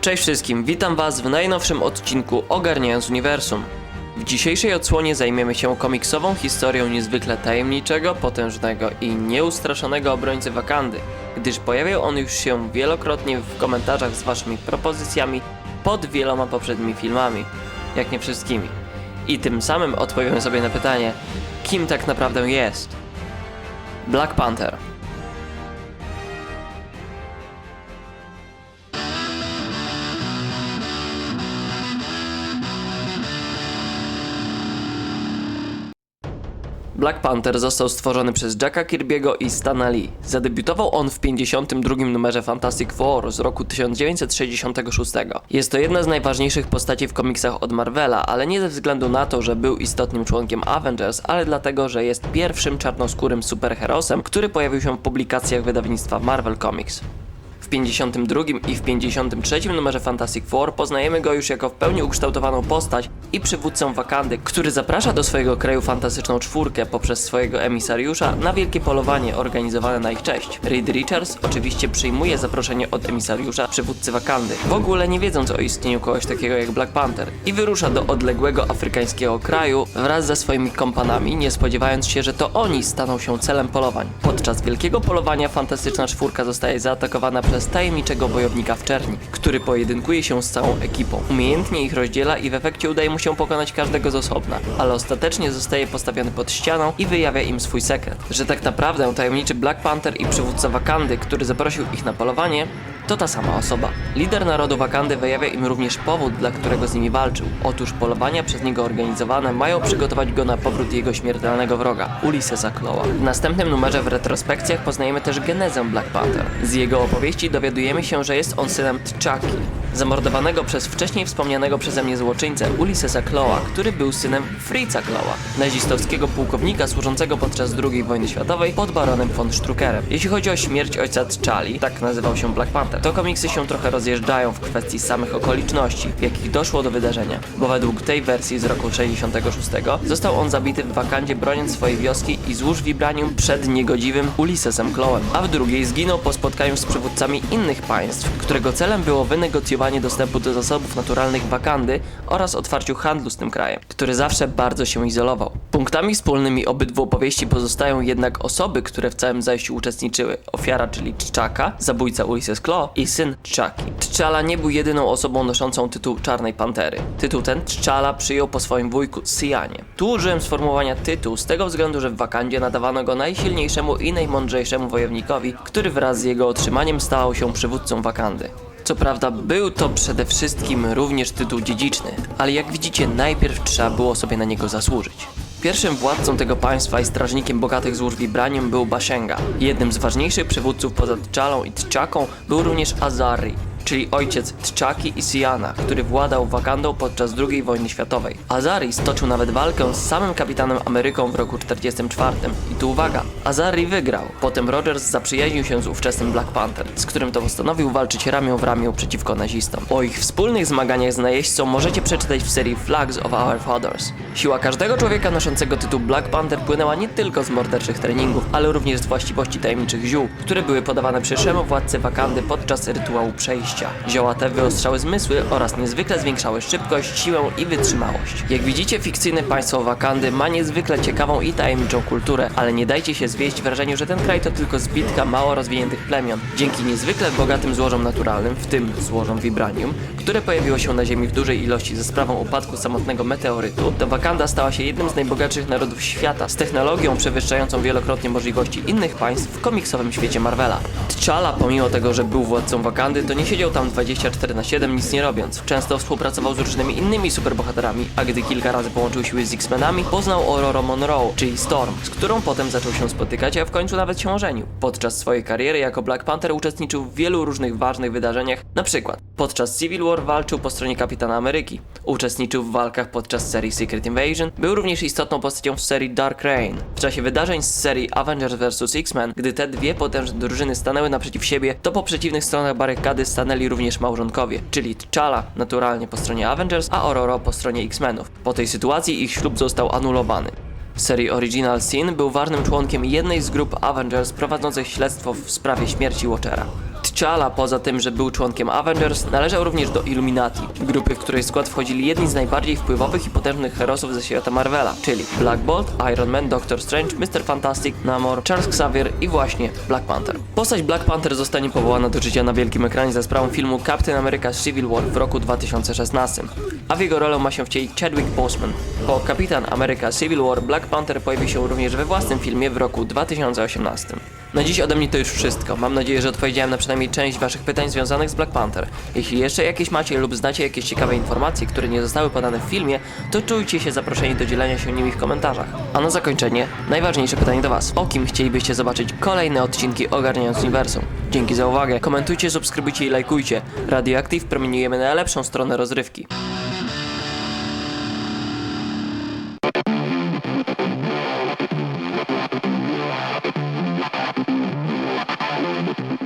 Cześć wszystkim, witam Was w najnowszym odcinku Ogarniając Uniwersum. W dzisiejszej odsłonie zajmiemy się komiksową historią niezwykle tajemniczego, potężnego i nieustraszonego obrońcy Wakandy, gdyż pojawiał on już się wielokrotnie w komentarzach z Waszymi propozycjami pod wieloma poprzednimi filmami, jak nie wszystkimi. I tym samym odpowiemy sobie na pytanie, kim tak naprawdę jest Black Panther. Black Panther został stworzony przez Jacka Kirby'ego i Stana Lee. Zadebiutował on w 52 numerze Fantastic Four z roku 1966. Jest to jedna z najważniejszych postaci w komiksach od Marvela, ale nie ze względu na to, że był istotnym członkiem Avengers, ale dlatego, że jest pierwszym czarnoskórym superherosem, który pojawił się w publikacjach wydawnictwa Marvel Comics. W 52 i w 53 numerze Fantastic Four poznajemy go już jako w pełni ukształtowaną postać i przywódcę Wakandy, który zaprasza do swojego kraju fantastyczną czwórkę poprzez swojego emisariusza na wielkie polowanie organizowane na ich cześć. Reed Richards oczywiście przyjmuje zaproszenie od emisariusza przywódcy Wakandy, w ogóle nie wiedząc o istnieniu kogoś takiego jak Black Panther i wyrusza do odległego afrykańskiego kraju wraz ze swoimi kompanami, nie spodziewając się, że to oni staną się celem polowań. Podczas wielkiego polowania fantastyczna czwórka zostaje zaatakowana przez tajemniczego wojownika w czerni, który pojedynkuje się z całą ekipą. Umiejętnie ich rozdziela i w efekcie udaje mu się pokonać każdego z osobna, ale ostatecznie zostaje postawiony pod ścianą i wyjawia im swój sekret, że tak naprawdę tajemniczy Black Panther i przywódca Wakandy, który zaprosił ich na polowanie, to ta sama osoba. Lider narodu Wakandy wyjawia im również powód, dla którego z nimi walczył. Otóż polowania przez niego organizowane mają przygotować go na powrót jego śmiertelnego wroga, Ulyssesa Claw'a. W następnym numerze w retrospekcjach poznajemy też genezę Black Panther. Z jego opowieści dowiadujemy się, że jest on synem T'Chaki, zamordowanego przez wcześniej wspomnianego przeze mnie złoczyńcę Ulyssesa Claw'a, który był synem Fritza Claw'a, nazistowskiego pułkownika służącego podczas II wojny światowej pod baronem von Struckerem. Jeśli chodzi o śmierć ojca T'Challi, tak nazywał się Black Panther, to komiksy się trochę rozjeżdżają w kwestii samych okoliczności, w jakich doszło do wydarzenia, bo według tej wersji z roku 66 został on zabity w Wakandzie broniąc swojej wioski i złóż vibranium przed niegodziwym Ulyssesem Claw'em, a w drugiej zginął po spotkaniu z przywódcami innych państw, którego celem było wynegocjowanie dostępu do zasobów naturalnych Wakandy oraz otwarciu handlu z tym krajem, który zawsze bardzo się izolował. Punktami wspólnymi obydwu opowieści pozostają jednak osoby, które w całym zajściu uczestniczyły. Ofiara, czyli T'Chaka, zabójca Ulysses Claw i syn T'Chaki. T'Challa nie był jedyną osobą noszącą tytuł Czarnej Pantery. Tytuł ten T'Challa przyjął po swoim wujku Syjanie. Tu użyłem sformułowania tytuł z tego względu, że w Wakandzie nadawano go najsilniejszemu i najmądrzejszemu wojownikowi, który wraz z jego otrzymaniem stał się przywódcą Wakandy. Co prawda był to przede wszystkim również tytuł dziedziczny, ale jak widzicie najpierw trzeba było sobie na niego zasłużyć. Pierwszym władcą tego państwa i strażnikiem bogatych złóż Vibranium był Bashenga. Jednym z ważniejszych przywódców poza T'Challą i T'Chaką był również Azari, czyli ojciec T'Chaki i Siana, który władał Wakandą podczas II wojny światowej. Azari stoczył nawet walkę z samym kapitanem Ameryką w roku 44. I tu uwaga, Azari wygrał. Potem Rogers zaprzyjaźnił się z ówczesnym Black Panther, z którym to postanowił walczyć ramię w ramię przeciwko nazistom. O ich wspólnych zmaganiach z najeźdźcą możecie przeczytać w serii Flags of Our Fathers. Siła każdego człowieka noszącego tytuł Black Panther płynęła nie tylko z morderczych treningów, ale również z właściwości tajemniczych ziół, które były podawane przyszłemu władcy Wakandy podczas rytuału przejścia. Zioła te wyostrzały zmysły oraz niezwykle zwiększały szybkość, siłę i wytrzymałość. Jak widzicie, fikcyjne państwo Wakandy ma niezwykle ciekawą i tajemniczą kulturę, ale nie dajcie się zwieść wrażeniu, że ten kraj to tylko zbitka mało rozwiniętych plemion. Dzięki niezwykle bogatym złożom naturalnym, w tym złożom vibranium, które pojawiło się na Ziemi w dużej ilości ze sprawą upadku samotnego meteorytu, to Wakanda stała się jednym z najbogatszych narodów świata, z technologią przewyższającą wielokrotnie możliwości innych państw w komiksowym świecie Marvela. T'Challa, pomimo tego, że był władcą Wakandy, to nie siedział tam 24 na 7 nic nie robiąc. Często współpracował z różnymi innymi superbohaterami, a gdy kilka razy połączył siły z X-Menami, poznał Aurora Monroe, czyli Storm, z którą potem zaczął się spotykać, a w końcu nawet się ożenił. Podczas swojej kariery jako Black Panther uczestniczył w wielu różnych ważnych wydarzeniach, na przykład podczas Civil War walczył po stronie Kapitana Ameryki, uczestniczył w walkach podczas serii Secret Invasion, był również istotną postacią w serii Dark Reign. W czasie wydarzeń z serii Avengers vs. X-Men, gdy te dwie potężne drużyny stanęły naprzeciw siebie, to po przeciwnych stronach barykady stanęli również małżonkowie, czyli T'Challa naturalnie po stronie Avengers, a Aurora po stronie X-Menów. Po tej sytuacji ich ślub został anulowany. W serii Original Sin był ważnym członkiem jednej z grup Avengers prowadzących śledztwo w sprawie śmierci Watchera. T'Challa, poza tym, że był członkiem Avengers, należał również do Illuminati, grupy, w której skład wchodzili jedni z najbardziej wpływowych i potężnych herosów ze świata Marvela, czyli Black Bolt, Iron Man, Doctor Strange, Mr. Fantastic, Namor, Charles Xavier i właśnie Black Panther. Postać Black Panther zostanie powołana do życia na wielkim ekranie za sprawą filmu Captain America Civil War w roku 2016, a w jego rolę ma się wcielić Chadwick Boseman. Po Kapitan America Civil War Black Panther pojawi się również we własnym filmie w roku 2018. Na dziś ode mnie to już wszystko. Mam nadzieję, że odpowiedziałem na przynajmniej część Waszych pytań związanych z Black Panther. Jeśli jeszcze jakieś macie lub znacie jakieś ciekawe informacje, które nie zostały podane w filmie, to czujcie się zaproszeni do dzielenia się nimi w komentarzach. A na zakończenie, najważniejsze pytanie do Was. O kim chcielibyście zobaczyć kolejne odcinki Ogarniając Uniwersum? Dzięki za uwagę. Komentujcie, subskrybujcie i lajkujcie. Radioactive promieniujemy na lepszą stronę rozrywki.